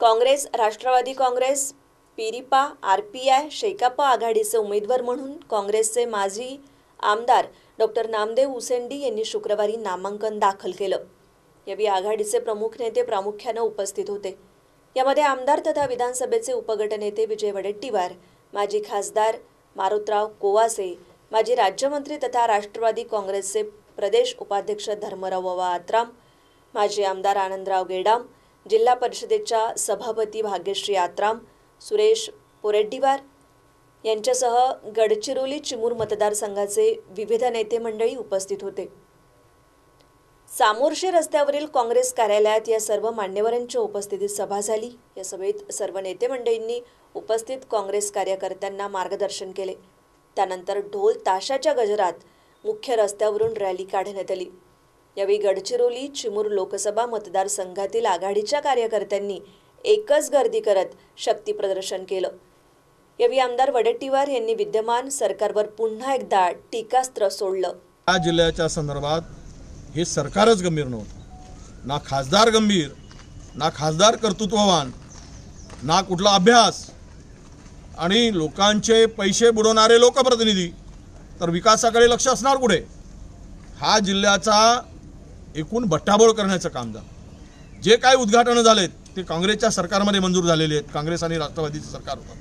Congress Rashtrawadi Congress Piripa R P I Shekap आघाडीचे उमेदवार म्हणून काँग्रेसचे माजी आमदार डॉक्टर नामदेव उसेंडी यांनी शुक्रवारी नामांकन दाखल केलं. यावेळी आघाडीचे प्रमुख नेते प्रामुख्यानं उपस्थित होते. यामध्ये आमदार तथा विधानसभेचे उपगटनेते विजय वडेट्टीवार माजी खासदार मारुतराव कोवासे माजी राज्यमंत्री तथा राष्ट्रवादी काँग्रेसचे प्रदेश उपाध्यक्ष धर्मराव बाबा आत्राम माजी आमदार आनंदराव गेडाम जिल्हा परिषदेच्या सभापती भाग्यश्री आत्राम सुरेश पोरेड्डीवार यांच्यासह गडचिरोली चिमूर मतदारसंघाचे विविध नेते मंडळी उपस्थित होते. सामोर्शे रस्त्यावरील काँग्रेस कार्यालयात या सर्व मान्यवरांच्या उपस्थितीत सभा झाली. या सभेत सर्व नेते मंडळींनी उपस्थित काँग्रेस कार्यकर्त्यांना मार्गदर्शन केले. त्यानंतर ढोल ताशाच्या गजरात मुख्य रस्त्यावरून रॅली काढण्यात आली. यावेळी गडचिरोली चिमूर लोकसभा मतदारसंघातील आघाडीच्या कार्यकर्त्यांनी एकच गर्दी करत शक्ती प्रदर्शन केलं. यावेळी आमदार वडेट्टीवार यांनी विद्यमान सरकारवर पुन्हा एकदा टीकास्त्र सोडलं. या जिल्ह्याच्या संदर्भात हे सरकारच गंभीर नव्हतं. ना खासदार गंभीर ना खासदार कर्तृत्ववान ना कुठला अभ्यास आणि लोकांचे पैसे बुडवणारे लोकप्रतिनिधी तर विकासाकडे लक्ष असणार कुठे? हा जिल्ह्याचा एकूण बट्टाबोळ करण्याचं काम झालं. जे काय उद्घाटनं झालेत ते काँग्रेसच्या सरकारमध्ये मंजूर झालेले आहेत. काँग्रेस आणि राष्ट्रवादीचं सरकार होतं.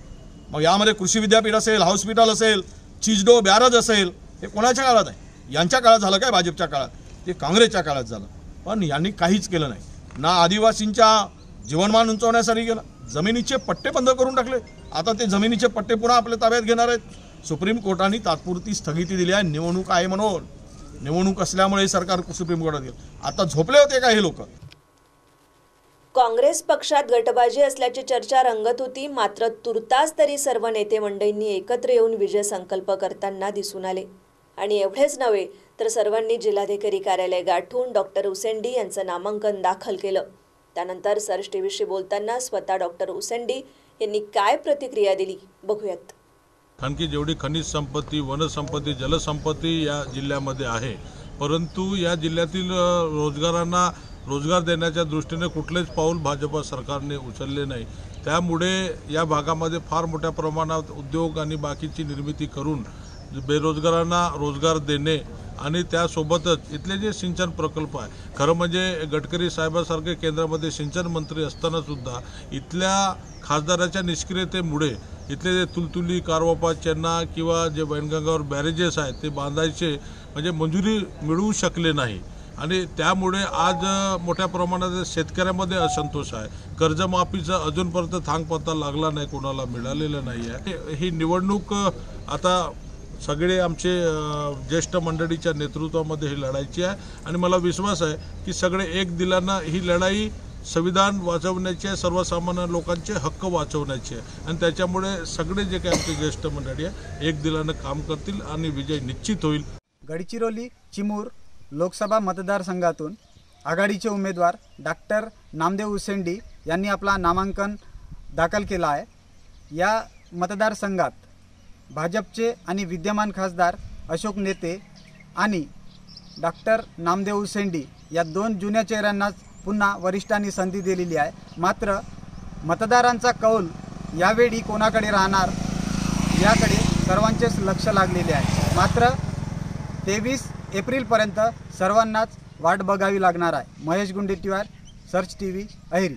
मग यामध्ये कृषी विद्यापीठ असेल हॉस्पिटल असेल चिजडो बॅरज असेल हे कोणाच्या काळात आहे? यांच्या काळात झालं काय भाजपच्या काळात? ते काँग्रेसच्या काळात झालं. पण यांनी काहीच केलं नाही. ना आदिवासींच्या जीवनमान उंचवण्यासाठी गेला जमिनीचे पट्टे बंद करून टाकले. आता ते जमिनीचे पट्टे पुन्हा आपल्या ताब्यात घेणार आहेत. सुप्रीम कोर्टाने तात्पुरती स्थगिती दिली आहे. निवडणूक आहे म्हणून. निवडणूक असल्यामुळे हे सरकार सुप्रीम कोर्टात गेलं. आता झोपले होते का हे लोक? काँग्रेस पक्षात गटबाजी असल्याची चर्चा रंगत होती. मात्र तुर्तास तरी सर्व नेते मंडळींनी एकत्र येऊन विजय संकल्प करताना दिसून आले. आणि एवढेच नव्हे तर सर्वांनी जिल्हाधिकारी कार्यालय गाठून डॉक्टर उसेंडी यांचं नामांकन दाखल केलं. त्यानंतर सर्च टीव्हीशी बोलताना स्वतः डॉक्टर उसेंडी यांनी काय प्रतिक्रिया दिली? बघूयात. कारण की जेवढी खनिज संपत्ती वनसंपत्ती जलसंपत्ती या जिल्ह्यामध्ये आहे परंतु या जिल्ह्यातील रोजगारांना रोजगार देण्याच्या दृष्टीने कुठलेच पाऊल भाजप सरकारने उचलले नाही. त्यामुळे या भागामध्ये फार मोठ्या प्रमाणात उद्योग आणि बाकीची निर्मिती करून बेरोजगारांना रोजगार देणे आणि त्यासोबतच इथले जे सिंचन प्रकल्प आहे खरं म्हणजे गडकरी साहेबासारखे केंद्रामध्ये सिंचन मंत्री असतानासुद्धा इथल्या खासदाराच्या निष्क्रियतेमुळे इथले जे तुलतुली कारवापा चेन्ना किंवा जे वैनगंगावर बॅरेजेस आहेत ते बांधायचे म्हणजे मंजुरी मिळवू शकले नाही. आणि त्यामुळे आज मोठ्या प्रमाणात शेतकऱ्यामध्ये असंतोष आहे. कर्जमाफीचा अजूनपर्यंत थांगपत्ता लागला नाही कोणाला मिळालेलं नाही आहे ही निवडणूक आता सगळे आमचे ज्येष्ठ मंडळीच्या नेतृत्वामध्ये ही लढायची आहे. आणि मला विश्वास आहे की सगळे एक दिलांना ही लढाई संविधान वाचवण्याची आहे सर्वसामान्य लोकांचे हक्क वाचवण्याचे आहे. आणि त्याच्यामुळे सगळे जे काही आमचे ज्येष्ठ मंडळी आहे एक दिलानं काम करतील आणि विजय निश्चित होईल. गडचिरोली चिमूर लोकसभा मतदारसंघातून आघाडीचे उमेदवार डॉक्टर नामदेव उसेंडी यांनी आपला नामांकन दाखल केला आहे. या मतदारसंघात भाजपचे आणि विद्यमान खासदार अशोक नेते आणि डॉक्टर नामदेव उसेंडी या दोन जुन्या चेहऱ्यांनाच पुन्हा वरिष्ठांनी संधी दिलेली आहे. मात्र मतदारांचा कौल यावेळी कोणाकडे राहणार याकडे सर्वांचेच लक्ष लागलेले आहे. मात्र तेवीस एप्रिलपर्यंत सर्वांनाच वाट बघावी लागणार आहे. Mahesh Gundetiwar search T V Aheri.